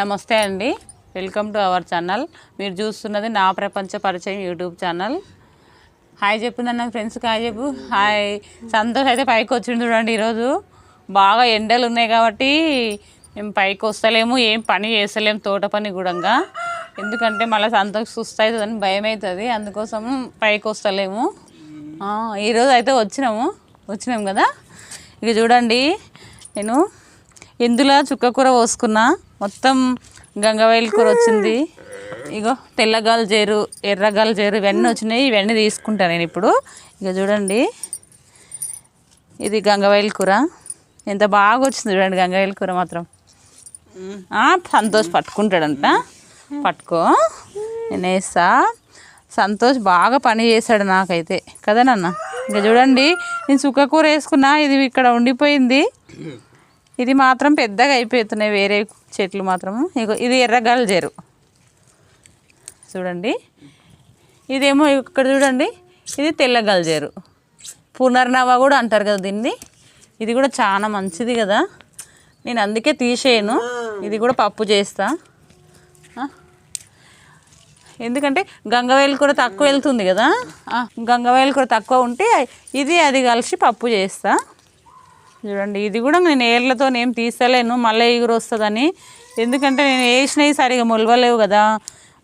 నమస్తే అండి. Welcome to our channel మీరు చూస్తున్నది నా ప్రపంచ పరిచయం యూట్యూబ్ ఛానల్ హాయ్ చెప్పిందన్న ఫ్రెండ్స్కి హాయ్ చెప్పు. హాయ్ సంతోష్ అయితే పైకి వచ్చింది చూడండి ఈరోజు. బాగా ఎండలు ఉన్నాయి కాబట్టి మేము పైకి వస్తలేము ఏం పని చేస్తలేము తోట పని కూడా ఎందుకంటే మళ్ళీ సంతోష్ సుస్థ అవుతుందని భయం అవుతుంది. అందుకోసం పైకి వస్తలేము. ఈరోజు అయితే వచ్చినాము. వచ్చినాము కదా? ఇక చూడండి నేను ఇందులో చుక్క కూర పోసుకున్నా? మొత్తం గంగవాయిల కూర వచ్చింది. ఇగో తెల్లగాలు చేరు ఎర్రగాలు చేరు ఇవన్నీ వచ్చినాయి. ఇవన్నీ తీసుకుంటా నేను ఇప్పుడు. ఇక చూడండి. ఇది గంగవాయిల కూర. ఎంత బాగా వచ్చింది చూడండి గంగవాయిల కూర మాత్రం. సంతోష్ పట్టుకుంటాడంట. పట్టుకో. నేను వేస్తా. సంతోష్ బాగా పని చేశాడు నాకైతే. కదా నాన్న? ఇంకా చూడండి. నేను సుక్క కూర వేసుకున్నా. ఇది ఇక్కడ ఉండిపోయింది. ఇది మాత్రం పెద్దగా అయిపోతున్నాయి వేరే చెట్లు మాత్రము. ఇది ఎర్రగల్ చేరు చూడండి. ఇదేమో ఇక్కడ చూడండి. ఇది తెల్ల గల్జేరు పునర్నవ కూడా అంటారు కదా దీన్ని. ఇది కూడా చాలా మంచిది కదా. నేను అందుకే తీసేయను. ఇది కూడా పప్పు చేస్తా. ఎందుకంటే గంగవేలు కూర తక్కువ వెళ్తుంది కదా. గంగవేలు కూర తక్కువ ఉంటే ఇది అది కలిసి పప్పు చేస్తా. చూడండి ఇది కూడా నేను ఏర్లతో నేను తీసలేను మళ్ళీ ఎగురు వస్తుందని. ఎందుకంటే నేను వేసినవి సరిగా మొలవలేవు కదా.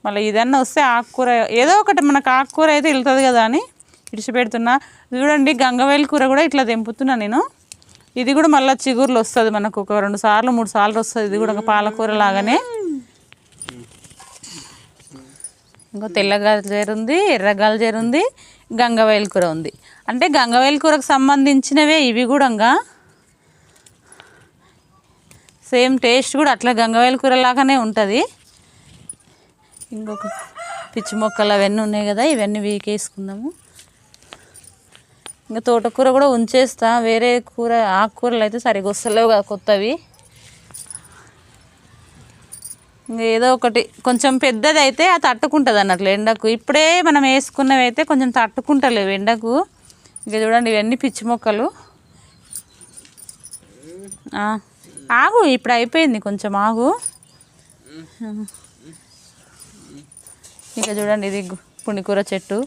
మళ్ళీ ఇదన్నా వస్తే ఆకుకూర ఏదో ఒకటి మనకు ఆకుకూర అయితే వెళ్తుంది కదా అని ఇడిచిపెడుతున్నా చూడండి గంగవేలి కూర కూడా ఇట్లా తెంపుతున్నా నేను. ఇది కూడా మళ్ళీ చిగుర్లు వస్తుంది మనకు ఒక రెండు సార్లు మూడు సార్లు వస్తుంది. ఇది కూడా ఒక పాలకూర లాగానే. ఇంకో తెల్ల ఉంది ఎర్ర ఉంది గంగవేలి కూర ఉంది. అంటే గంగవేలి కూరకు సంబంధించినవే ఇవి కూడా సేమ్ టేస్ట్ కూడా అట్లా గంగవేల కూర లాగానే ఉంటుంది. ఇంకొక పిచ్చి మొక్కలు అవన్నీ ఉన్నాయి కదా ఇవన్నీ వీకేసుకుందాము. ఇంకా తోటకూర కూడా ఉంచేస్తా. వేరే కూర ఆకుకూరలు అయితే సరిగా వస్తలేవు కదా కొత్తవి. ఇంకా ఏదో ఒకటి కొంచెం పెద్దది అయితే అది తట్టుకుంటుంది అన్నట్లు ఎండకు. ఇప్పుడే మనం వేసుకున్నవి అయితే కొంచెం తట్టుకుంటలేవు ఎండకు. ఇంకా చూడండి ఇవన్నీ పిచ్చి మొక్కలు. ఆగు ఇప్పుడు అయిపోయింది కొంచెం ఆగు. ఇంకా చూడండి ఇది పుణికూర చెట్టు.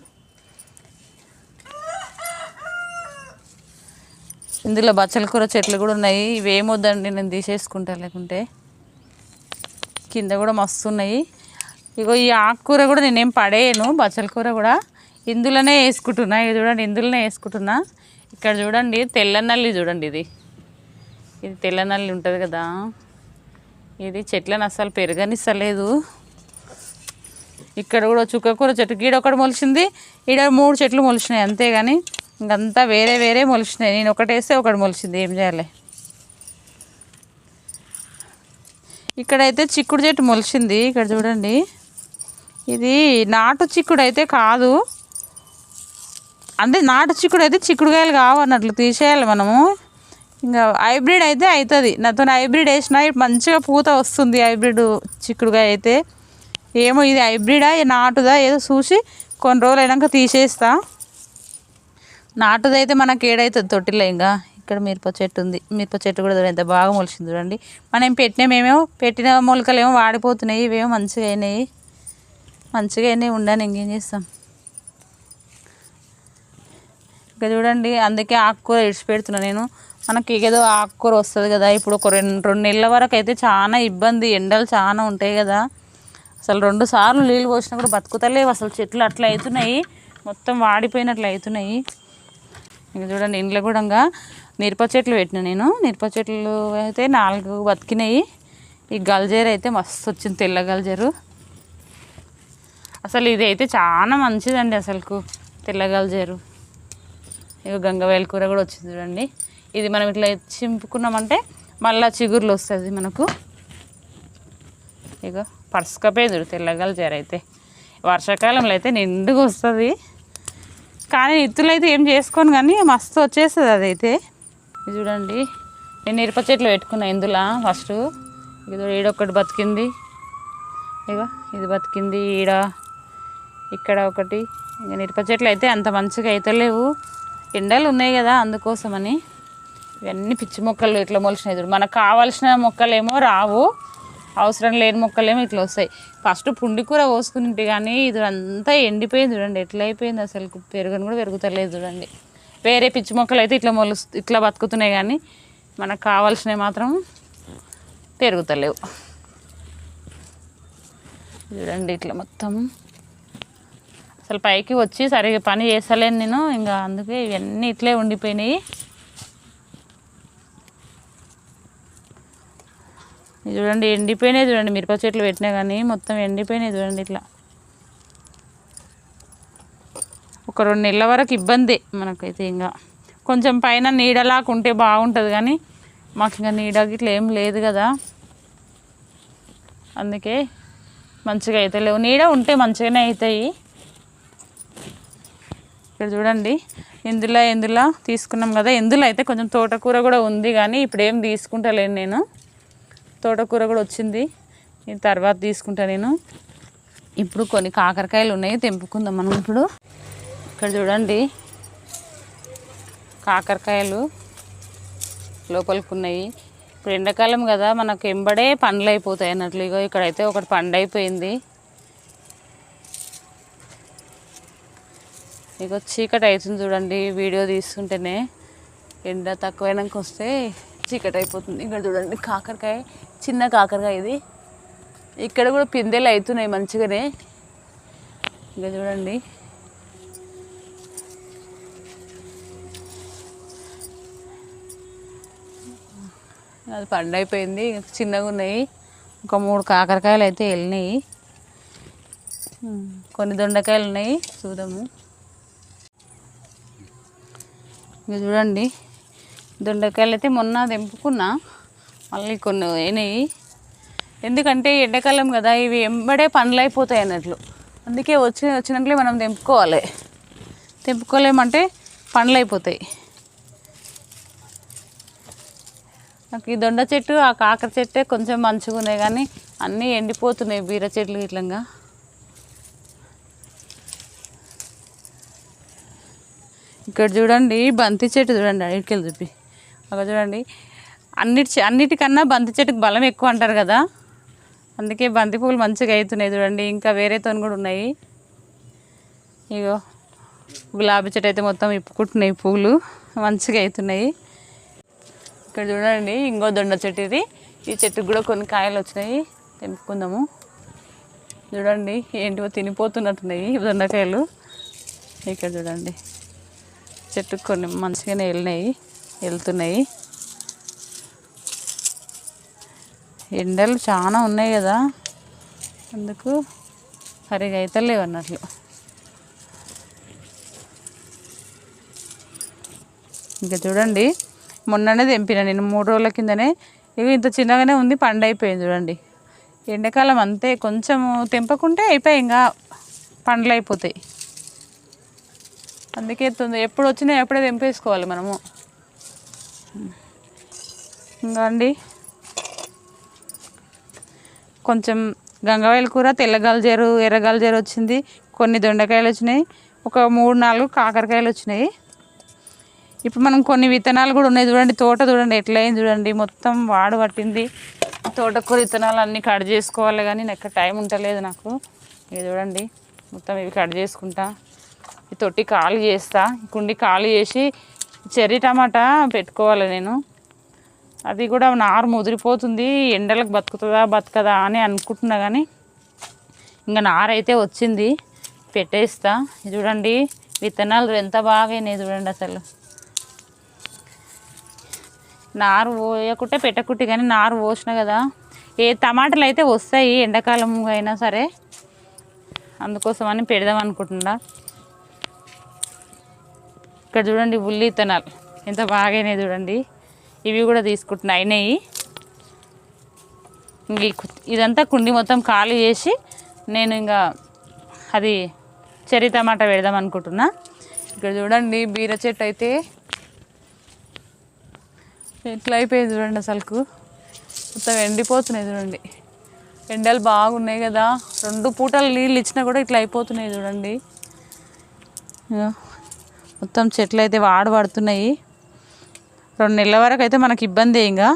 ఇందులో బచ్చల కూర చెట్లు కూడా ఉన్నాయి. ఇవి ఏమొద్దండి నేను తీసేసుకుంటా లేకుంటే. కింద కూడా మస్తు ఉన్నాయి. ఇగో ఈ ఆకుకూర కూడా నేనేం పడేయను బచ్చల కూర కూడా. ఇందులోనే వేసుకుంటున్నా. ఇది చూడండి ఇందులోనే వేసుకుంటున్నా. ఇక్కడ చూడండి తెల్ల నల్లి చూడండి ఇది. ఇది తెల్ల నల్లి ఉంటుంది కదా. ఇది చెట్లను అస్సలు పెరగనిస్తలేదు. ఇక్కడ కూడా చుక్కకూర చెట్టు గీడ ఒకటి మొలిచింది ఈడ మూడు చెట్లు మొలిచినాయి అంతేగాని ఇంకంతా వేరే వేరే మొలిచినాయి. నేను ఒకటి వేస్తే ఒకటి మొలిచింది ఏం చేయాలి? ఇక్కడైతే చిక్కుడు చెట్టు మొలిచింది ఇక్కడ చూడండి. ఇది నాటు చిక్కుడు అయితే కాదు. అంటే నాటు చిక్కుడు అయితే చిక్కుడుకాయలు కావన్నట్లు తీసేయాలి మనము. ఇంకా హైబ్రిడ్ అయితే అవుతుంది నాతో హైబ్రిడ్ వేసిన మంచిగా పూత వస్తుంది హైబ్రిడ్ చిక్కుడుగా అయితే. ఏమో ఇది హైబ్రిడా నాటుదా ఏదో చూసి కొన్ని రోజులు అయినాక తీసేస్తా. నాటుదైతే మనకి ఏడవుతుంది తొట్టిలో ఇంకా. ఇక్కడ మిరప చెట్టు ఉంది. మిరప చెట్టు కూడా చూడండి ఎంత బాగా మొలిచింది చూడండి. మనం పెట్టినమేమో పెట్టిన మొలకలు ఏమో వాడిపోతున్నాయి ఇవేమో మంచిగా అయినాయి. మంచిగా అయినాయి ఉండని ఇంకేం చేస్తాం. ఇంకా చూడండి అందుకే ఆకుకూర ఇడిచిపెడుతున్నా నేను. మనకి ఏదో ఆకుకూర వస్తుంది కదా ఇప్పుడు ఒక రెండు రెండు నెలల వరకు అయితే చాలా ఇబ్బంది ఎండలు చాలా ఉంటాయి కదా. అసలు రెండు సార్లు నీళ్ళు పోసినా కూడా బతుకుతలేవు అసలు చెట్లు అట్లా అవుతున్నాయి మొత్తం వాడిపోయినట్లు అవుతున్నాయి ఇంకా చూడండి ఇంట్లో కూడా ఇంకా మిరప చెట్లు పెట్టిన నేను. మిరప చెట్లు అయితే నాలుగు బతికినాయి. ఈ గల్జేరు అయితే మస్తు వచ్చింది తెల్ల గల్జేరు. అసలు ఇది అయితే చాలా మంచిదండి అసలుకు తెల్ల గల్జేరు. ఇక గంగవేల కూర కూడా వచ్చింది చూడండి. ఇది మనం ఇట్లా చింపుకున్నామంటే మళ్ళీ చిగుర్లు వస్తుంది మనకు. ఇక పరుసుకపోయేది తెల్లగల జర అయితే. వర్షాకాలంలో అయితే నిండుగా వస్తుంది. కానీ ఇత్తులు అయితే ఏం చేసుకోను కానీ మస్తు వచ్చేస్తుంది అదైతే. ఇది చూడండి నేను మిరప చెట్లు పెట్టుకున్నా ఇందులో ఫస్ట్. ఇది ఈడొకటి బతికింది. ఇక ఇది బతికింది ఈడ. ఇక్కడ ఒకటి. ఇక మిరప చెట్లు అయితే అంత మంచిగా అయితే లేవు. ఎండలు ఉన్నాయి కదా అందుకోసమని. ఇవన్నీ పిచ్చి మొక్కలు ఇట్లా మొలిచినాయి చూడు. మనకు కావాల్సిన మొక్కలేమో రావు. అవసరం లేని మొక్కలేమో ఇట్లా వస్తాయి. ఫస్ట్ పుండి కూర పోసుకుంటే కానీ ఇది అంతా ఎండిపోయింది చూడండి. ఎట్లా అయిపోయింది అసలు పెరుగుని కూడా పెరుగుతలేదు చూడండి. వేరే పిచ్చి మొక్కలు అయితే ఇట్లా మొలు ఇట్లా బతుకుతున్నాయి కానీ మనకు కావాల్సినవి మాత్రం పెరుగుతలేవు. చూడండి ఇట్లా మొత్తం. అసలు పైకి వచ్చి సరిగ్గా పని చేస్తలేను నేను. ఇంకా అందుకే ఇవన్నీ ఇట్లే ఉండిపోయినాయి. చూడండి ఎండిపోయినాయి చూడండి మిరప చెట్లు పెట్టినా కానీ మొత్తం ఎండిపోయినాయి చూడండి ఇట్లా. ఒక రెండు నెలల వరకు ఇబ్బందే మనకైతే ఇంకా. కొంచెం పైన నీడలాగా ఉంటే బాగుంటుంది కానీ మాకు ఇంకా నీడ ఇట్లా ఏం లేదు కదా. అందుకే మంచిగా అయితే లేవు. నీడ ఉంటే మంచిగానే అవుతాయి ఇక్కడ చూడండి ఎందులో ఎందులో తీసుకున్నాం కదా. ఎందులో అయితే కొంచెం తోటకూర కూడా ఉంది కానీ ఇప్పుడు ఏం తీసుకుంటలేను నేను. తోటకూర కూడా వచ్చింది. తర్వాత తీసుకుంటా నేను. ఇప్పుడు కొన్ని కాకరకాయలు ఉన్నాయి తెంపుకుందాం మనం ఇప్పుడు. ఇక్కడ చూడండి. కాకరకాయలు లోపలికి ఉన్నాయి ఇప్పుడు ఎండాకాలం కదా మనకు ఎంబడే పండ్లు అయిపోతాయి అన్నట్లు. ఇగో ఇక్కడైతే ఒకటి పండు అయిపోయింది. ఇక చీకటి అవుతుంది చూడండి వీడియో తీసుకుంటేనే ఎండ తక్కువైనాక వస్తే చీకటి అయిపోతుంది. ఇక్కడ చూడండి కాకరకాయ చిన్న కాకరకాయ ఇది. ఇక్కడ కూడా పిందెలు అవుతున్నాయి మంచిగానే. ఇంకా చూడండి. అది పండు అయిపోయింది చిన్నగా ఉన్నాయి. ఒక మూడు కాకరకాయలు అయితే వెళ్ళినాయి. కొన్ని దొండకాయలు ఉన్నాయి చూద్దాము. ఇంకా చూడండి. దొండకాయలు అయితే మొన్న తెంపుకున్నా. మళ్ళీ కొన్ని అయినాయి. ఎందుకంటే ఎండాకాలం కదా ఇవి ఎంబడే పండ్లు అయిపోతాయి అన్నట్లు. అందుకే వచ్చి వచ్చినట్లే మనం తెంపుకోవాలి. తెంపుకోలేమంటే పండ్లు అయిపోతాయి నాకు ఈ దొండ చెట్టు ఆ కాకర చెట్టే కొంచెం మంచిగా ఉన్నాయి కానీ అన్నీ ఎండిపోతున్నాయి బీర చెట్లు ఇట్లంగా ఇక్కడ చూడండి బంతి చెట్టు చూడండి అడిగికెళ్ళి చూపి. అక్కడ చూడండి. అన్నిటి అన్నిటికన్నా బంతి చెట్టుకు బలం ఎక్కువ అంటారు కదా. అందుకే బంతి పువ్వులు మంచిగా అవుతున్నాయి చూడండి. ఇంకా వేరేతో కూడా ఉన్నాయి. ఇగో గులాబీ చెట్టు అయితే మొత్తం ఇప్పుకుంటున్నాయి పువ్వులు మంచిగా అవుతున్నాయి ఇక్కడ చూడండి ఇంకో దొండ చెట్టు ఇది. ఈ చెట్టుకు కూడా కొన్ని కాయలు వచ్చినాయి. తెంపుకుందాము. చూడండి ఏంటివో తినిపోతున్నట్టున్నాయి దొండకాయలు. ఇక్కడ చూడండి చెట్టుకు కొన్ని మంచిగానే వెళ్ళినాయి. వెళ్తున్నాయి. ఎండలు చాలా ఉన్నాయి కదా. అందుకు సరిగా అయితే లేవు అన్నట్లు. ఇంకా చూడండి మొన్ననే తెంపిన నేను మూడు రోజుల కిందనే. ఇవి ఇంత చిన్నగానే ఉంది పండు అయిపోయింది చూడండి. ఎండాకాలం అంతే కొంచెం తెంపకుంటే అయిపోయి ఇంకా పండ్లు అయిపోతాయి. అందుకే ఎప్పుడు వచ్చినా ఎప్పుడే తెంపేసుకోవాలి మనము. ఇంకా అండి కొంచెం గంగవాయల కూర తెల్లగలజేరు ఎర్రగలజేరు వచ్చింది. కొన్ని దొండకాయలు వచ్చినాయి. ఒక మూడు నాలుగు కాకరకాయలు వచ్చినాయి. ఇప్పుడు మనం కొన్ని విత్తనాలు కూడా ఉన్నాయి చూడండి. తోట చూడండి ఎట్లయింది చూడండి. మొత్తం వాడు పట్టింది. తోటకూర విత్తనాలు అన్నీ కట్ చేసుకోవాలి కానీ నాకు టైం ఉండలేదు నాకు. ఇది చూడండి మొత్తం ఇవి కట్ చేసుకుంటా. ఈ తొట్టి ఖాళీ చేస్తా. కుండి ఖాళీ చేసి చెర్రీ టమాటా పెట్టుకోవాలి నేను. అది కూడా నారు ముదిరిపోతుంది. ఎండలకు బతుకుతుందా బతకదా అని అనుకుంటున్నా కానీ ఇంకా నారు అయితే వచ్చింది. పెట్టేస్తా. చూడండి విత్తనాలు ఎంత బాగా చూడండి అసలు. నారు పోయకుంటే పెట్టకుంటే కానీ నారు పోసిన కదా. ఏ టమాటాలు అయితే వస్తాయి ఎండాకాలం అయినా సరే. అందుకోసమని పెడదాం అనుకుంటున్నా. ఇక్కడ చూడండి ఉల్లి విత్తనాలు ఎంత బాగానే చూడండి. ఇవి కూడా తీసుకుంటున్నా. అయినాయి. ఇంక ఇదంతా కుండి మొత్తం ఖాళీ చేసి నేను ఇంకా అది చెర్రీ టమాటా పెడదాం అనుకుంటున్నా. ఇక్కడ చూడండి బీర చెట్టు అయితే ఎట్లా అయిపోయింది చూడండి అసలుకు. మొత్తం ఎండిపోతున్నాయి చూడండి. ఎండలు బాగున్నాయి కదా. రెండు పూటలు నీళ్ళు ఇచ్చినా కూడా ఇట్లా అయిపోతున్నాయి చూడండి. మొత్తం చెట్లు అయితే వాడు పడుతున్నాయి. రెండు నెలల వరకు అయితే మనకి ఇబ్బంది ఇంకా.